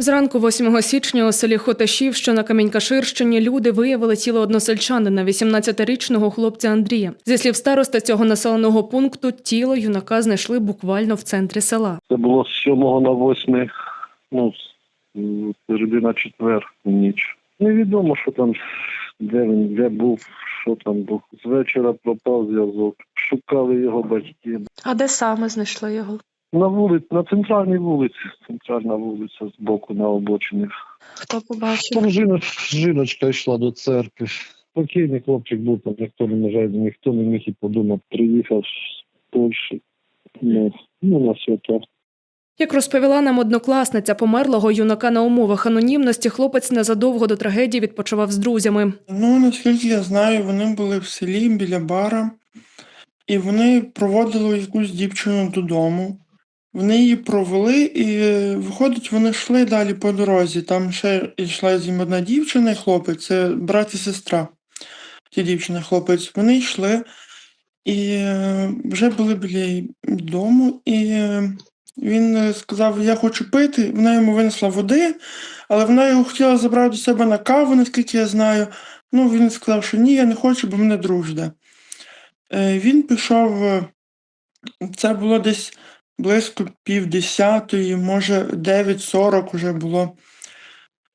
Зранку 8 січня у селі Хоташів, що на Камінькаширщині, люди виявили тіло односельчанина, 18-річного хлопця Андрія. Зі слів староста цього населеного пункту, тіло юнака знайшли буквально в центрі села. Це було з 7 на 8, ну, середина четвер ніч. Невідомо, що там, де він, де був, що там був. З вечора пропав зв'язок. Шукали його батьки. А де саме знайшли його? На вулиці, на центральній вулиці, центральна вулиця з боку на обочині. Хто побачив? Там жіноч, жіночка йшла до церкви. Спокійний хлопчик був, там ніхто не може, ніхто не міг і подумати. Приїхав з Польщі. Ну, ну на свято. Як розповіла нам однокласниця померлого юнака на умовах анонімності, хлопець незадовго до трагедії відпочивав з друзями. Ну, наскільки я знаю, вони були в селі біля бара, і вони проводили якусь дівчину додому. Вони її провели, і е, виходить, вони йшли далі по дорозі. Там ще йшла з ним одна дівчина і хлопець, це брат і сестра. Ті дівчина, хлопець, Вони йшли і е, вже були біля дому, і е, він сказав: Я хочу пити. Вона йому винесла води, але вона його хотіла забрати до себе на каву, наскільки я знаю. Ну, він сказав, що ні, я не хочу, бо мене друг жде. Е, Він пішов, це було десь близько півдесятої, може 9.40 вже було.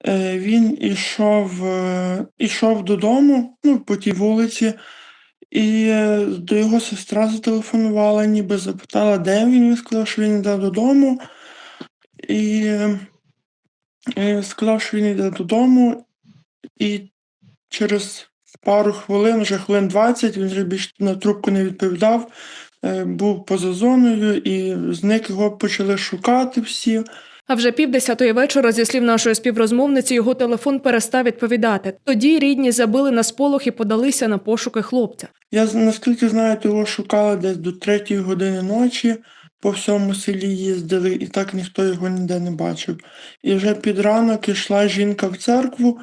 Е, Він ішов, е, ішов додому, ну, по тій вулиці, і е, до його сестра зателефонувала, ніби запитала, де він. Він сказав, що він йде додому. І е, сказав, що він йде додому, і через пару хвилин, вже хвилин 20, він вже більше на трубку не відповідав, був поза зоною, і зник його почали шукати всі. А вже півдесятої вечора, зі слів нашої співрозмовниці, його телефон перестав відповідати. Тоді рідні забили на сполох і подалися на пошуки хлопця. Я наскільки знаю, його шукали десь до третьої години ночі, по всьому селі їздили, і так ніхто його ніде не бачив. І вже під ранок йшла жінка в церкву.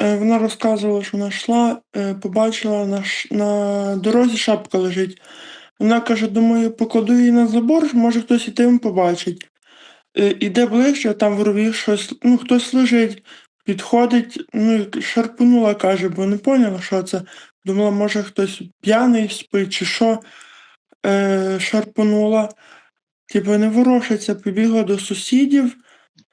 Е, Вона розказувала, що вона йшла, е, побачила на дорозі шапка лежить. Вона каже: думаю, покладу її на забор, може хтось і тим побачить. Е, Іде ближче, там в рові щось, ну, хтось лежить, підходить, ну, і шарпанула, каже, бо не поняла, що це. Думала, може хтось п'яний спить чи що. Е, шарпанула. Типу не ворушиться, побігла до сусідів,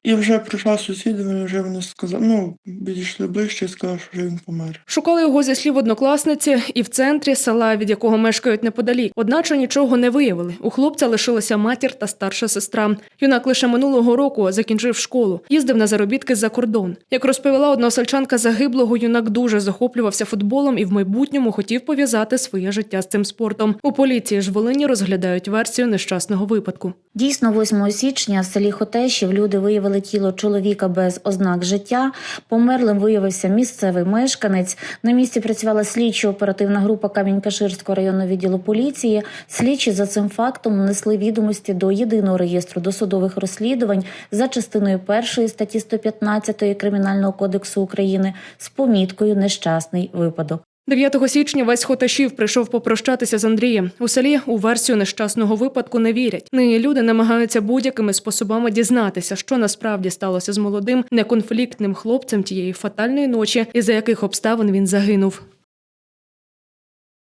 і вже прийшла сусіди, вони вже вони сказали, ну, підійшли ближче і сказали, що вже він помер. Шукали його зі слів однокласниці і в центрі села, від якого мешкають неподалік. Одначе нічого не виявили. У хлопця лишилася матір та старша сестра. Юнак лише минулого року закінчив школу, їздив на заробітки за кордон. Як розповіла односельчанка загиблого, юнак дуже захоплювався футболом і в майбутньому хотів пов'язати своє життя з цим спортом. У поліції ж Волині розглядають версію нещасного випадку. Дійсно, 8 січня в селі Хотешів люди виявили тіло чоловіка без ознак життя. Померлим виявився місцевий мешканець. На місці працювала слідчо-оперативна група Камінь-Каширського районного відділу поліції. Слідчі за цим фактом внесли відомості до єдиного реєстру досудових розслідувань за частиною першої статті 115 Кримінального кодексу України з поміткою нещасний випадок. 9 січня весь Хоташів прийшов попрощатися з Андрієм. У селі у версію нещасного випадку не вірять. Нині люди намагаються будь-якими способами дізнатися, що насправді сталося з молодим неконфліктним хлопцем тієї фатальної ночі, і за яких обставин він загинув.